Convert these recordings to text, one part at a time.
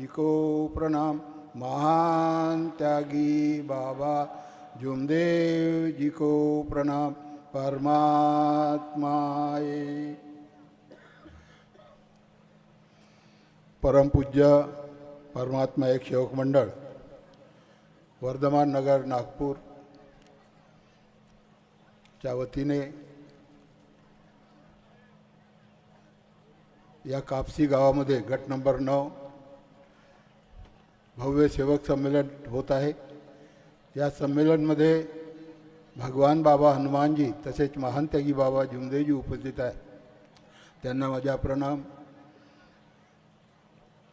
जिको प्रणाम। महान त्यागी बाबा जुमदेव जी को प्रणाम। परमात्माए परमपूज्य परमात्मा एक सेवक मंडळ वर्धमान नगर नागपूर च्या वतीने या कापसी गावामध्ये गट नंबर नऊ भव्य सेवक संमेलन होत आहे. या संमेलनमध्ये भगवान बाबा हनुमानजी तसेच महान त्यागी बाबा जुमदेवजी उपस्थित आहे. त्यांना माझा प्रणाम.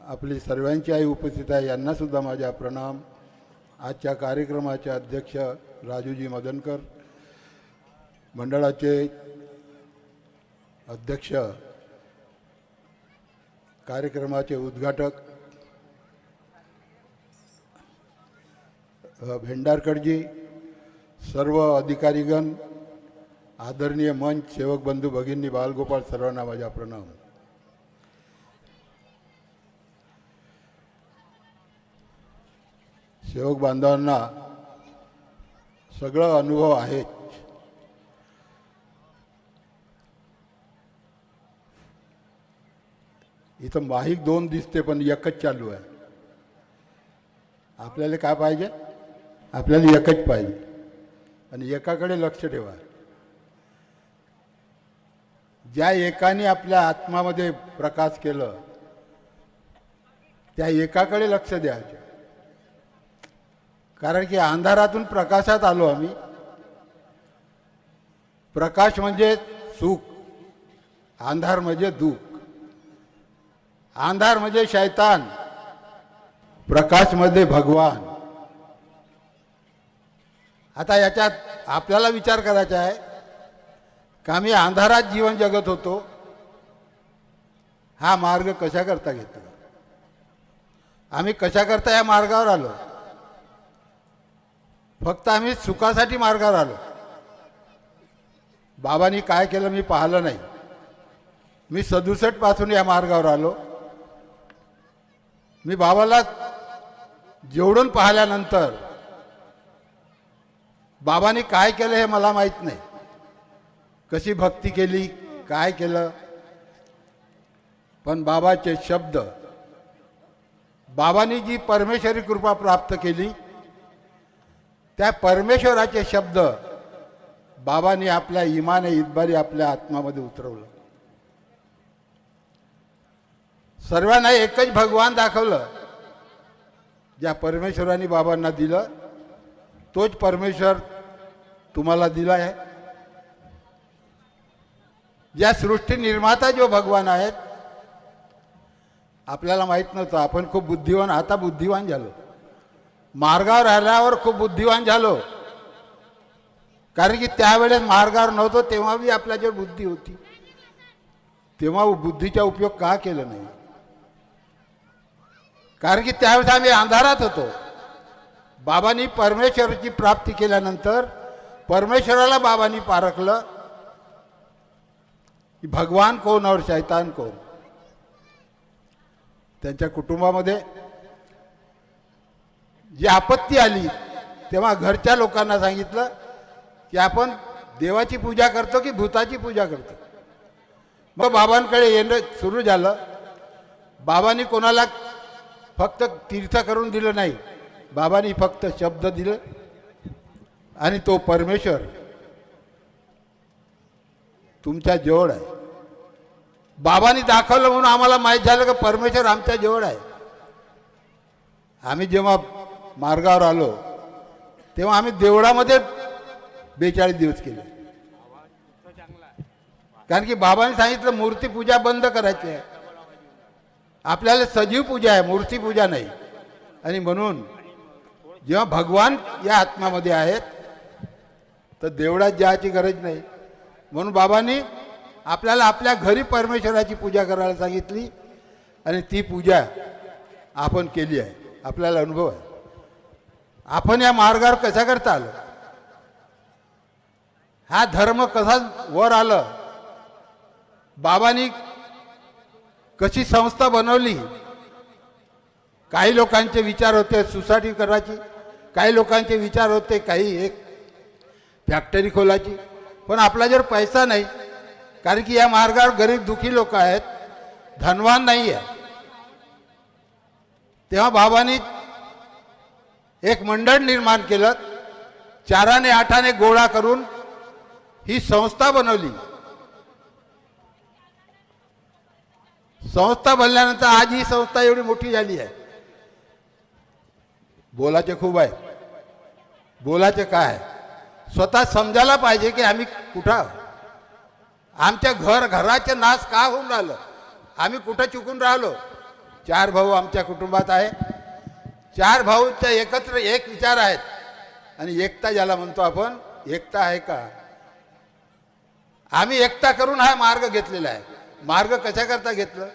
आपली सर्वांची आई उपस्थित आहे यांनासुद्धा माझा प्रणाम. आजच्या कार्यक्रमाचे अध्यक्ष राजूजी मदनकर मंडळाचे अध्यक्ष कार्यक्रमाचे उद्घाटक भेंडारकडजी भेंडारकरजी सर्व अधिकारीगण आदरणीय मंच सेवक बंधू भगिनी बालगोपाळ सर्वांना माझा प्रणाम. सेवक बांधवांना सगळं अनुभव आहे इथं माहीक दोन दिसते पण एकच चालू आहे. आपल्याला काय पाहिजे? आपल्याला एकच पाहिजे. आणि एकाकडे लक्ष ठेवा. ज्या एकाने आपल्या आत्मामध्ये प्रकाश केलं त्या एकाकडे लक्ष द्यायचं. कारण की अंधारातून प्रकाशात आलो आम्ही. प्रकाश म्हणजे सुख अंधार म्हणजे दुःख. अंधार म्हणजे शैतान. प्रकाशमध्ये म्हणजे भगवान. आता याच्यात आपल्याला विचार करायचा आहे का मी अंधारात जीवन जगत होतो? हा मार्ग कशा करता घेतला आम्ही कशा करता या मार्गावर आलो? फक्त आम्ही सुखासाठी मार्गावर आलो. बाबांनी काय केलं मी पाहिलं नाही. मी सदुसष्टपासून या मार्गावर आलो. मी बाबाला जेवढून पाहिल्यानंतर बाबाने काय केलं हे मला माहीत नाही. कशी भक्ती केली काय केलं. पण बाबाचे शब्द बाबांनी जी परमेश्वरी कृपा प्राप्त केली त्या परमेश्वराचे शब्द बाबांनी आपल्या इमाने इतबारी आपल्या आत्मामध्ये उतरवलं. सर्वांना एकच भगवान दाखवलं ज्या परमेश्वराने बाबांना दिलं तोच परमेश्वर तुम्हाला दिला आहे ज्या सृष्टी निर्माता जो भगवान आहेत आपल्याला माहीत नव्हतं. आपण खूप बुद्धिवान आता बुद्धिवान झालो. मार्गावर आल्यावर खूप बुद्धिवान झालो. कारण की त्यावेळेस मार्गावर नव्हतो तेव्हा बी आपल्याजवळ बुद्धी होती. तेव्हा बुद्धीचा उपयोग का केला नाही? कारण की त्यावेळेस आम्ही अंधारात होतो. बाबांनी परमेश्वराची प्राप्ती केल्यानंतर परमेश्वराला बाबांनी पारखलं. की भगवान कोण और शैतान कोण? त्यांच्या कुटुंबामध्ये जी आपत्ती आली तेव्हा घरच्या लोकांना सांगितलं की आपण देवाची पूजा करतो की भूताची पूजा करतो? मग बाबांकडे येणं सुरू झालं. बाबांनी कोणाला फक्त तीर्थ करून दिलं नाही. बाबांनी फक्त शब्द दिलं आणि तो परमेश्वर तुमच्या जवळ आहे. बाबांनी दाखवलं म्हणून आम्हाला माहीत झालं की परमेश्वर आमच्या जवळ आहे. आम्ही जेव्हा मार्गावर आलो तेव्हा आम्ही देवळामध्ये बेचाळीस दिवस केले. कारण की बाबांनी सांगितलं मूर्ती पूजा बंद करायची आहे. आपल्याला सजीव पूजा आहे मूर्ती पूजा नाही. आणि म्हणून जेव्हा भगवान या आत्म्यामध्ये आहेत तर देवळात जायची गरज नाही. म्हणून बाबांनी आपल्याला आपल्या घरी परमेश्वराची पूजा करायला सांगितली आणि ती पूजा आपण केली आहे. आपल्याला अनुभव आहे. आपण या मार्गावर कशा करता आलं? हा धर्म कसा वर आलं? बाबांनी कशी संस्था बनवली? काही लोकांचे विचार होते सुसाटी करायची. काही लोकांचे विचार होते काही एक फॅक्टरी खोलायची पण आपला जर पैसा नाही कारण की या मार्गावर गरीब दुखी लोक आहेत धनवान नाही आहे तेव्हा बाबांनी एक मंडळ निर्माण केलं चाराने आठाने गोळा करून ही संस्था बनवली. संस्था बनल्यानंतर आज ही संस्था एवढी मोठी झाली आहे. बोलाचे खूप आहे. बोलायचं काय? स्वतः समजायला पाहिजे की आम्ही कुठं? आमच्या घर घराचे नाश का होऊन राहिलं? आम्ही कुठं चुकून राहिलो? चार भाऊ आमच्या कुटुंबात आहे चार भाऊच्या एकत्र एक विचार आहेत. आणि एकता ज्याला म्हणतो आपण एकता आहे का? आम्ही एकता करून हा मार्ग घेतलेला आहे. मार्ग कशाकरता घेतलं?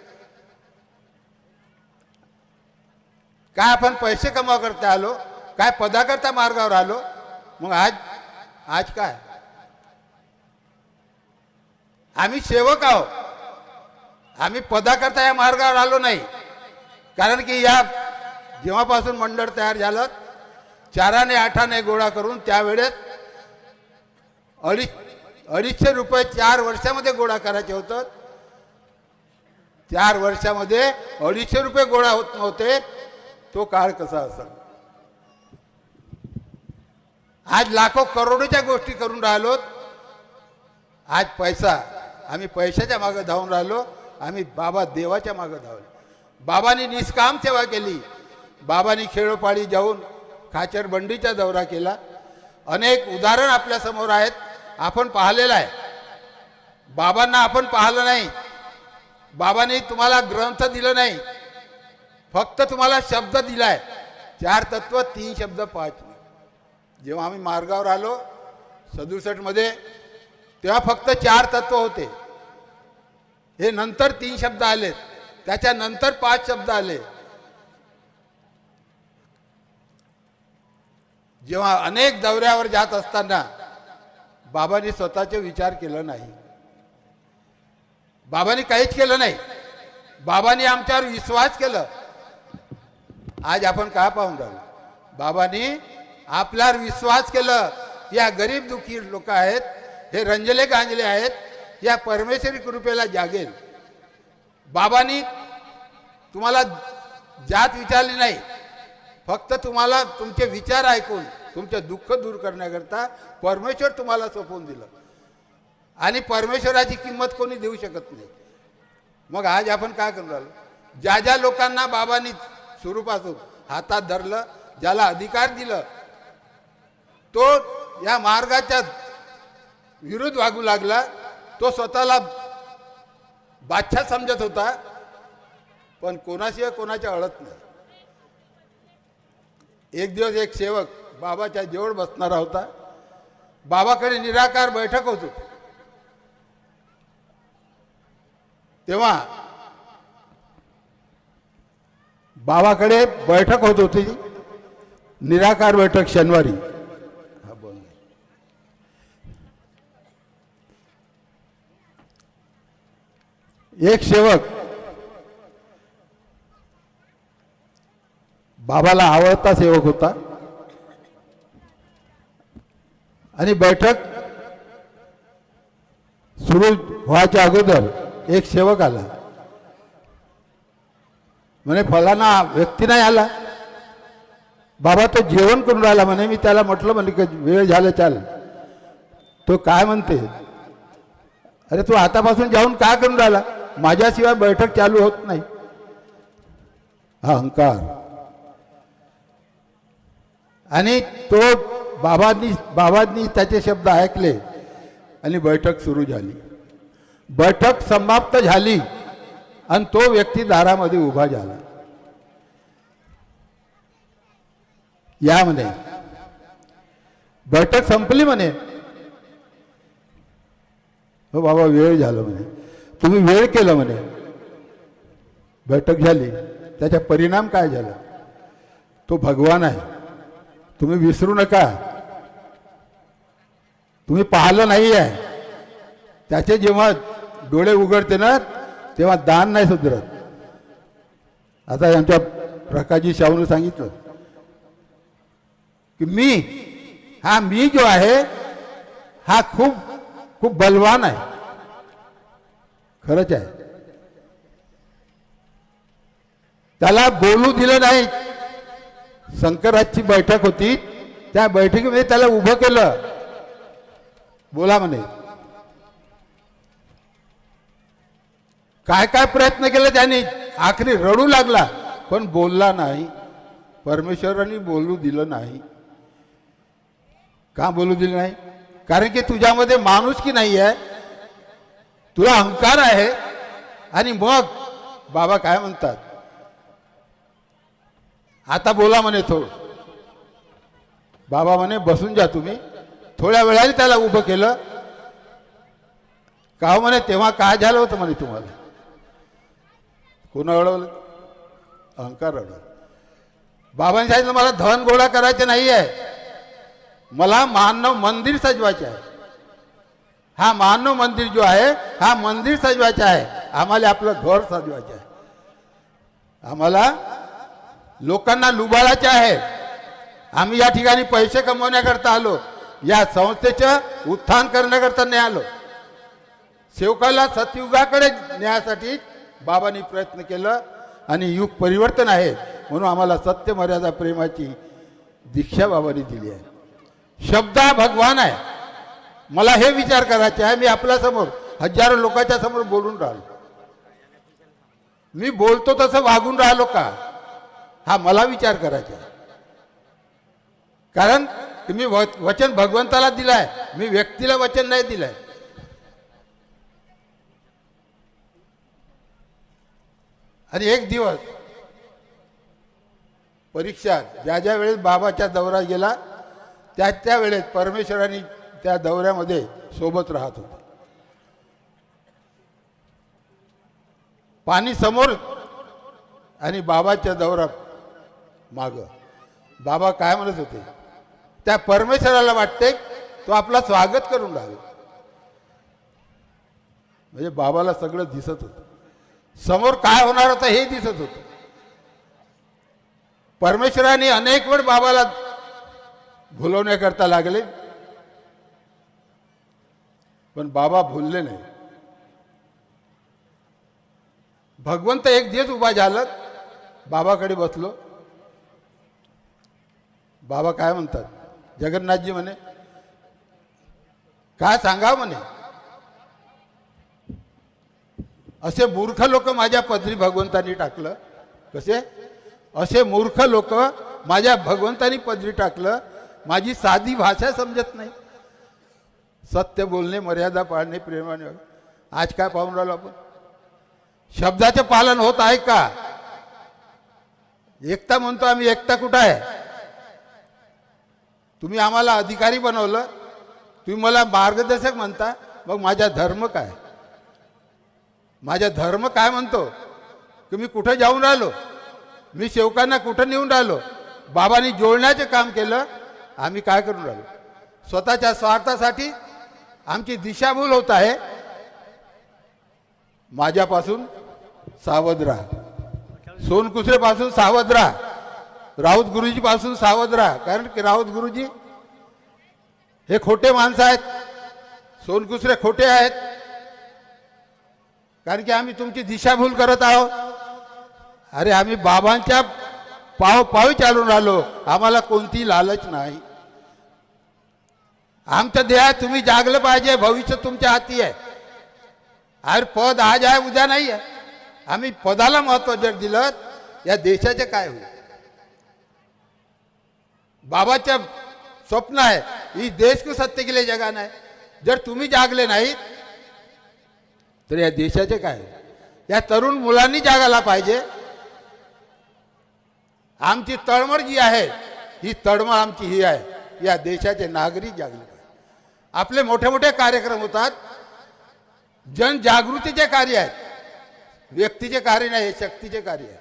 काय आपण पैसे कमाव करता आलो? काय पदाकरता मार्गावर आलो? मग आज आज काय? आम्ही सेवक आहोत. आम्ही पदाकरता या मार्गावर आलो नाही. कारण की या जेव्हापासून मंडळ तयार झालं चाराने आठाने गोळा करून त्यावेळेस अडीच अडीचशे रुपये चार वर्षामध्ये गोळा करायचे होतं. चार वर्षामध्ये अडीचशे रुपये गोळा होत नव्हते. तो काळ कसा असेल? आज लाखो करोडोच्या गोष्टी करून राहिलो आज पैसा आम्ही पैशाच्या मागे धावून राहिलो आम्ही बाबा देवाच्या मागे धावलो. बाबांनी निष्काम सेवा केली. बाबांनी खेळोपाळी जाऊन खाचरबंडीचा दौरा केला. अनेक उदाहरण आपल्यासमोर आहेत. आपण पाहिलेलं आहे. बाबांना आपण पाहिलं नाही. बाबांनी तुम्हाला ग्रंथ दिलं नाही. फक्त तुम्हाला शब्द दिलाय. चार तत्व तीन शब्द पाच. जेव्हा आम्ही मार्गावर आलो सदुसष्टमध्ये तेव्हा फक्त चार तत्व होते. हे नंतर तीन शब्द आलेत त्याच्यानंतर पाच शब्द आले. जेव्हा अनेक दौऱ्यावर जात असताना बाबांनी स्वतःचे विचार केलं नाही. बाबांनी काहीच केलं नाही. बाबांनी आमच्यावर विश्वास केलं. आज आपण काय पाहून राहिलो? बाबांनी आपल्यावर विश्वास केलं या गरीब दुखी लोक आहेत हे रंजले गांजले आहेत या परमेश्वरी कृपेला जागेल. बाबांनी तुम्हाला जात विचारली नाही फक्त तुम्हाला तुमचे विचार ऐकून तुमचे दुःख दूर करण्याकरता परमेश्वर तुम्हाला सोपवून दिलं. आणि परमेश्वराची किंमत कोणी देऊ शकत नाही. मग आज आपण काय करू राहिलो? ज्या ज्या लोकांना बाबांनी सुरूपासून हातात धरलं ज्याला अधिकार दिलं तो या मार्गाच्या विरुद्ध वागू लागला. तो स्वतःला बादशाह समजत होता पण कोणाशिवाय कोणाच्या अळत नाही. एक दिवस एक सेवक बाबाच्या जेवढ बसणारा होता बाबाकडे निराकार बैठक होत होती. तेव्हा बाबाकडे बैठक होत होती निराकार बैठक शनिवारी हा बोल एक सेवक. बाबाला आवडता सेवक होता. आणि बैठक सुरू व्हायच्या अगोदर एक सेवक आला. म्हणे फलाना व्यक्ती नाही आला. बाबा तो जेवण करून राहिला म्हणे. मी त्याला म्हटलं म्हणे की वेळ झाला चाल. तो काय म्हणते अरे तू आतापासून जाऊन काय करून राहिला? माझ्याशिवाय बैठक चालू होत नाही. हा अहंकार. आणि तो बाबांनी बाबांनी त्याचे शब्द ऐकले आणि बैठक सुरू झाली. बैठक समाप्त झाली आणि तो व्यक्ती दारामध्ये उभा झाला. या म्हणे बैठक संपली म्हणे. हो बाबा वेळ झाला म्हणे. तुम्ही वेळ केलं म्हणे. बैठक झाली त्याचा परिणाम काय झाला? तो भगवान आहे. तुम्ही विसरू नका. तुम्ही पाहिलं नाही आहे त्याचे जेव्हा डोळे उघडते ना तेव्हा दान नाही सुधरत. आता आमच्या प्रकाशजी शाहूने सांगितलं की मी हा मी जो आहे हा खूप खूप बलवान आहे. खरंच आहे. त्याला बोलू दिलं नाही. शंकराची बैठक होती. त्या बैठकीमध्ये त्याला उभं केलं. बोला म्हणे. काय काय प्रयत्न केले त्यांनी? आखरी रडू लागला. पण बोलला नाही. परमेश्वरांनी बोलू दिलं नाही. का बोलू दिलं नाही? कारण की तुझ्यामध्ये माणूस की नाही आहे? तुला अहंकार आहे? आणि मग बाबा काय म्हणतात? आता बोला म्हणे थोड बाबा म्हणे बसून जा तुम्ही. थोड्या वेळाने त्याला उभं केलं. का हो म्हणे तेव्हा काय झालं होतं म्हणे तुम्हाला? कोण अडवलं अहंकार अडवलं बाबांनी सांगितलं मला धन गोळा करायचं नाही आहे मला मानव मंदिर सजवायचे आहे. हा मानव मंदिर जो आहे हा मंदिर सजवायचा आहे. आम्हाला आपलं घर सजवायचं आहे. आम्हाला लोकांना लुबाळायचे आहे. आम्ही या ठिकाणी पैसे कमवण्याकरता आलो. या संस्थेचं उत्थान करण्याकरता नाही आलो सेवकाला सतयुगाकडे न्यायासाठी बाबांनी प्रयत्न केलं आणि युग परिवर्तन आहे म्हणून आम्हाला सत्य मर्यादा प्रेमाची दीक्षा बाबांनी दिली आहे. शब्द हा भगवान आहे. मला हे विचार करायचे आहे मी आपल्यासमोर हजारो लोकांच्या समोर बोलून राहिलो. मी बोलतो तसं वागून राहिलो का? हा मला विचार करायचा आहे. कारण तुम्ही व- वचन भगवंताला दिलाय मी व्यक्तीला वचन नाही दिलंय. आणि एक दिवस परीक्षा ज्या ज्या वेळेस बाबाच्या दौरा गेला त्या त्या वेळेस परमेश्वराने त्या दौऱ्यामध्ये सोबत राहत होते. पाणी समोर आणि बाबाच्या दौरा माग. बाबा काय म्हणत होते? त्या परमेश्वराला वाटते तो आपला स्वागत करून राहिला. म्हणजे बाबाला सगळं दिसत होतं. समोर काय होणार होतं हे दिसत होतं. परमेश्वराने अनेक वेळ बाबाला भुलवण्याकरता लागले. पण बाबा भुलले नाही. भगवंत एक दिवस उभा झालं बाबाकडे बसलो. बाबा काय म्हणतात? जगन्नाथजी म्हणे काय सांगा म्हणे? असे मूर्ख लोक माझ्या पदरी भगवंतानी टाकलं. कसे? असे मूर्ख लोक माझ्या भगवंतानी पदरी टाकलं माझी साधी भाषा समजत नाही. सत्य बोलणे मर्यादा पाळणे प्रेमाने. आज काय पाहून राहिलो आपण? शब्दाचे पालन होत आहे का? एकता म्हणतो आम्ही एकता कुठं आहे? तुम्ही आम्हाला अधिकारी बनवलं तुम्ही मला मार्गदर्शक म्हणता मग माझा धर्म काय? माझा धर्म काय म्हणतो? की मी कुठं जाऊन राहिलो? मी सेवकांना कुठं नेऊन राहिलो? बाबांनी जोडण्याचे काम केलं आम्ही काय करून राहिलो? स्वतःच्या स्वार्थासाठी आमची दिशाभूल होत आहे. माझ्यापासून सावध राहा. सोनकुसरेपासून सावध राहा. राऊत गुरुजीपासून सावध राहा. कारण की राऊत गुरुजी हे खोटे माणसं आहेत. सोनकुसरे खोटे आहेत. कारण की आम्ही तुमची दिशाभूल करत आहोत. अरे आम्ही बाबांच्या पाव पावी चालून राहिलो. आम्हाला कोणती लालच नाही. आमच्या ध्येय तुम्ही जागलं पाहिजे भविष्य तुमच्या हाती आहे. अरे पद आज आहे उद्या नाही आहे. आम्ही पदाला महत्त्व जर दिलं या देशाचे काय होईल? बाबाचं स्वप्न आहे ही देश को सत्य के लिए जगाना जर तुम्ही जागले नाहीत तर या देशाचे काय या तरुण मुलांनी जागायला पाहिजे. आमची तळमळ जी आहे ही तळमळ आमची ही आहे. या देशाचे नागरिक जागले आपले मोठे मोठे कार्यक्रम होतात. जनजागृतीचे कार्य आहेत. व्यक्तीचे कार्य नाही हे शक्तीचे कार्य आहे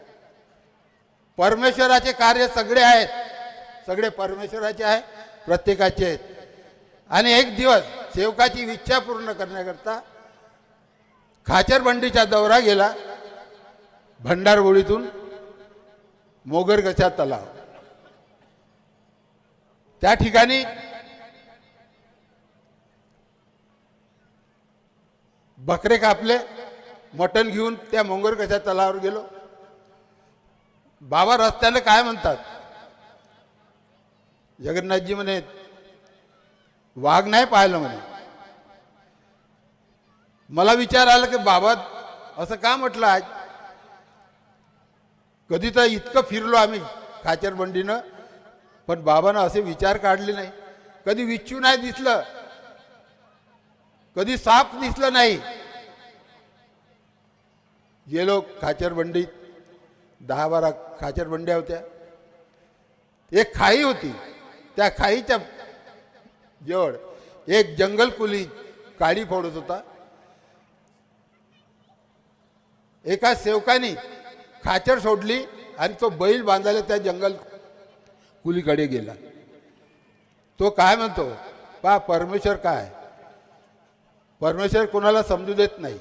परमेश्वराचे कार्य सगळे आहेत. सगळे परमेश्वराचे आहे प्रत्येकाचे आहेत. आणि एक दिवस सेवकाची इच्छा पूर्ण करण्याकरता खाचरबंडीचा दौरा गेला. भंडारगोळीतून मोगरगचा तलाव त्या ठिकाणी बकरे कापले मटण घेऊन त्या मोंगर कशा तलावर गेलो. बाबा रस्त्याला काय म्हणतात? जगन्नाथजी म्हणे वाघ नाही पाहिलं म्हणे. मला विचार आला की बाबा असं का म्हटलं आज? कधी तर इतकं फिरलो आम्ही खाचरबंडीनं पण बाबानं असे विचार काढले नाही. कधी विच्छू नाही दिसलं कधी साप दिसलं नाही. गेलो खाचरबंडीत. दहा बारा खाचरबंड्या होत्या. एक खाई होती. त्या खाईच्या जवळ एक जंगल कुली काडी फोडत होता. एका सेवकाने खाचर सोडली आणि तो बैल बांधायला त्या जंगल कुलीकडे गेला. तो काय म्हणतो? पा परमेश्वर काय? परमेश्वर कोणाला समजू देत नाही.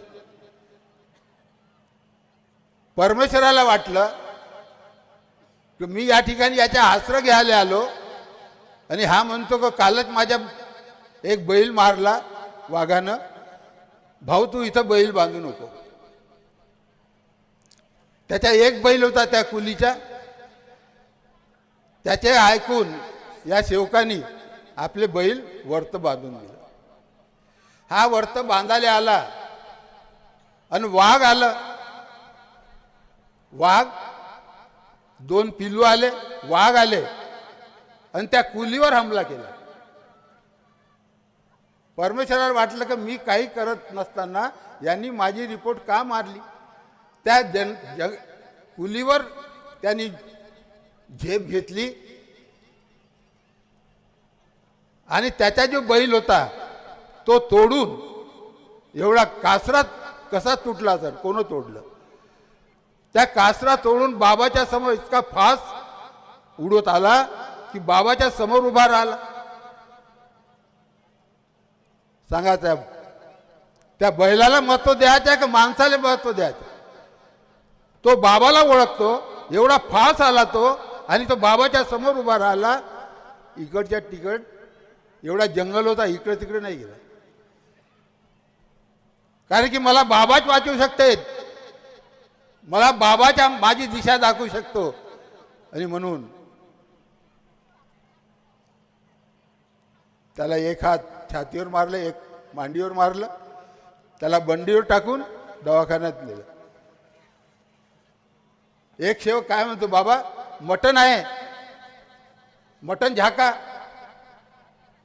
परमेश्वराला वाटलं की मी या ठिकाणी याच्या आश्रय घ्यायला आलो आणि हा म्हणतो का कालच माझ्या एक बैल मारला वाघानं. भाऊ तू इथं बैल बांधू नको. त्याच्या एक बैल होता त्या कुलीच्या त्याचे ऐकून या सेवकानी आपले बैल वर्त बांधून दिलं. हा वर्त बांधायला आला. आणि वाघ आलं. वाघ दोन पिल्लू आले वाघ आले. आणि त्या कुलीवर हमला केला. परमेश्वराला वाटलं की मी काही करत नसताना यांनी माझी रिपोर्ट का मारली? त्या जन जग कुलीवर त्यांनी झेप घेतली. आणि त्याचा जो बैल होता तो तोडून एवढा कासरा कसा तुटला सर? कोण तोडलं? त्या कासरा तोडून बाबाच्या समोर इतका फास उडत आला की बाबाच्या समोर उभा राहिला. सांगा त्या त्या बैलाला महत्त्व द्यायचं का माणसाला महत्त्व द्यायचं तो बाबाला ओळखतो एवढा फास आला तो आणि तो बाबाच्या समोर उभा राहिला. इकडच्या तिकड एवढा जंगल होता इकडे तिकडे नाही गेला. कारण की मला बाबाच वाचवू शकते मला बाबाच्या माझी दिशा दाखवू शकतो. आणि म्हणून त्याला एक हात छातीवर मारलं एक मांडीवर मारलं त्याला बंडीवर टाकून दवाखान्यात नेलं. एक सेवक काय म्हणतो बाबा मटण आहे. मटण झाका.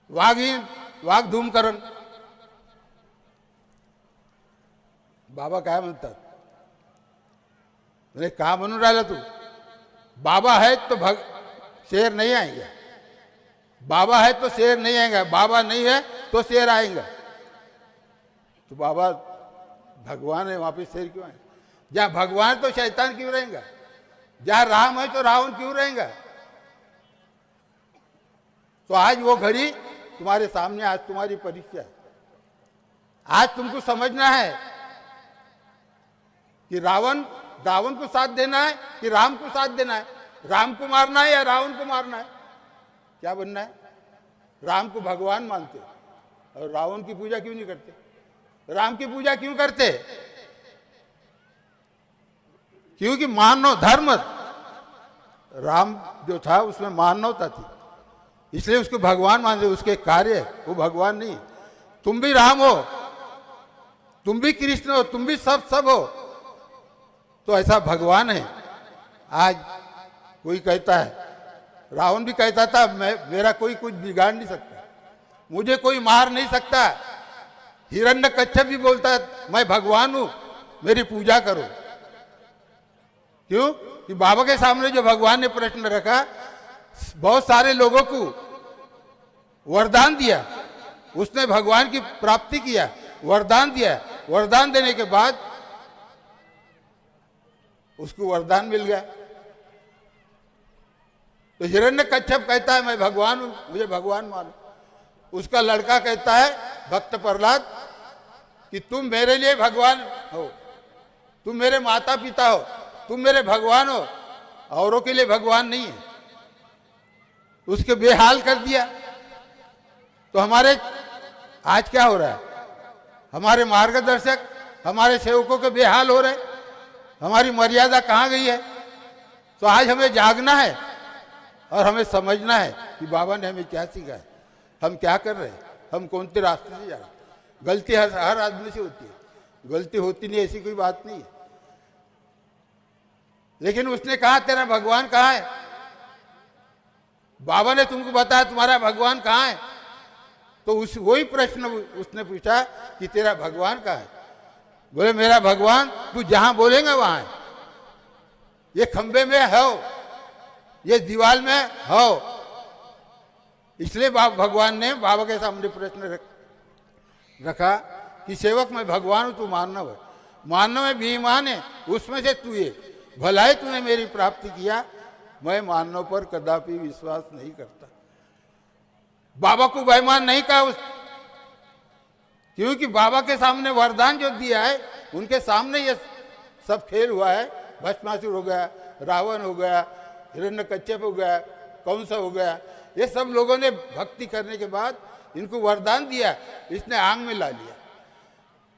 वाघ येईन वाघ धूम करण. बाबा काय म्हणतात? म्हणजे का म्हणून राहिला तू? बाबा है तो भग, शेर नहीं आएगा. बाबा है तो शेर नहीं आएगा. बाबा नहीं है तो शेर आएगा. तो बाबा, भगवान है वहाँ शेर क्यों आए? जहाँ भगवान तो शैतान क्यों रहेगा? जहाँ राम है तो रावण क्यों रहेगा? तो आज वो घड़ी तुम्हारे सामने, आज तुम्हारी परीक्षा है। आज तुमको समझना है कि रावण रावण को साथ देना है कि राम को साथ देना है? राम को मारना है या रावण को मारना है? क्या बनना है? राम को भगवान मानते और रावण की पूजा क्यों नहीं करते? राम की पूजा क्यों करते? क्योंकि मानव धर्म, राम जो था उसमें मानवता थी। इसलिए उसको भगवान मानते, उसके कार्य वो भगवान नहीं। तुम भी राम हो, तुम भी कृष्ण हो, तुम भी सब सब हो। तो ऐसा भगवान है। आज कोई कहता है, रावण भी कहता था, मैं, मेरा कोई कुछ बिगाड़ नहीं सकता। मुझे कोई मार नहीं सकता। हिरण्य कच्छप भी बोलता है मैं भगवान हूँ, मेरी पूजा करो। क्यों? कि बाबा के सामने जो भगवान ने प्रश्न रखा, बहुत सारे लोगों को वरदान दिया। उसने भगवान की प्राप्ति किया, वरदान दिया। वरदान देने के बाद उसको वरदान मिल गया। तो हिरण्य कच्छप कहता है, मैं भगवान हूँ, मुझे भगवान मानो। उसका लड़का कहता है, भक्त प्रहलाद, कि तुम मेरे लिए भगवान हो। तुम मेरे माता पिता हो। तुम मेरे भगवान हो। औरों के लिए भगवान नहीं है। उसके बेहाल कर दिया। तो हमारे, आज क्या हो रहा है? हमारे मार्गदर्शक, हमारे सेवकों के बेहाल हो रहे हमारी मर्यादा कहाँ गई है? तो आज हमें जागना है और हमें समझना है कि बाबा ने हमें क्या सीखा है। हम क्या कर रहे हैं? हम कौन से रास्ते से जा रहे हैं? गलती हर हर आदमी से होती है। गलती होती नहीं, ऐसी कोई बात नहीं है। लेकिन उसने कहा, तेरा भगवान कहाँ है? बाबा ने तुमको बताया, तुम्हारा भगवान कहाँ है? तो उस, वही प्रश्न उसने पूछा कि तेरा भगवान कहाँ है? बोले मेरा भगवान तू जहाँ बोलेगा वहाँ है। ये खंबे में हो ये दीवार में हो। इसलिए बा- भगवान ने बाबा के सामने प्रश्न रख, कि सेवक मैं भगवान हूँ तू मानव है। मानव में बेईमान है उसमें से तू ये। भलाई तूने मेरी प्राप्ति किया मैं मानव पर कदापि विश्वास नहीं करता। बाबा को बेईमान नहीं कहा उस क्योंकि बाबा के सामने वरदान जो दिया है, उनके सामने ये सब खेल हुआ है। भस्मासुर हो गया, रावण हो गया हिरण्य कच्छप हो गया, कौंस हो गया, ये सब लोगों ने भक्ति करने के बाद इनको वरदान दिया, इसने आंग में ला लिया।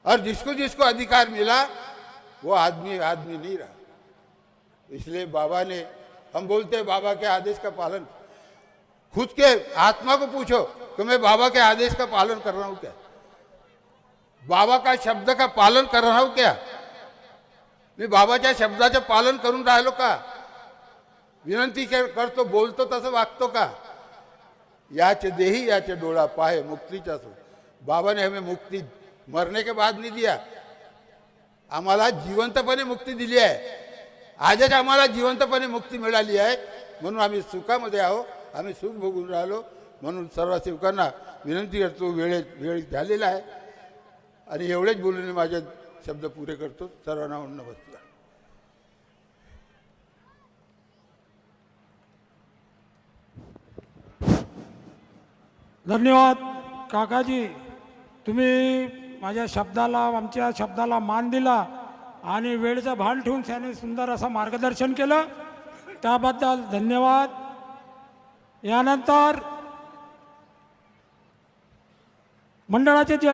और जिसको जिसको अधिकार मिला, वो आदमी आदमी नहीं रहा। इसलिए बाबा ने, हम बोलते हैं बाबा के आदेश का पालन। खुद के आत्मा को पूछो कि मैं बाबा के आदेश का पालन कर रहा हूँ क्या? बाबा का शब्द का पालन कर रहा हूं क्या? मी बाबाच्या शब्दाचं पालन करून राहिलो का? विनंती करतो बोलतो तसं वागतो का? याचे देही याचे डोळा पाहे मुक्तीचा सो बाबा ने हमें मुक्ती मरने के बाद नहीं दिया. आम्हाला जिवंतपणे मुक्ती दिली आहे. आजच आम्हाला जिवंतपणे मुक्ती मिळाली आहे. म्हणून आम्ही सुखामध्ये आहो. आम्ही सुख भोगून राहिलो. म्हणून सर्व सेवकांना विनंती करतो वेळेत वेळ झालेला आहे. आणि एवढेच बोलून मी माझे शब्द पुरे करतो. सर्वांना नमस्कार धन्यवाद. काकाजी तुम्ही माझ्या शब्दाला आमच्या शब्दाला मान दिला आणि वेळेचा भान ठेवून त्याने सुंदर असं मार्गदर्शन केलं. त्याबद्दल धन्यवाद. यानंतर मंडळाचे जे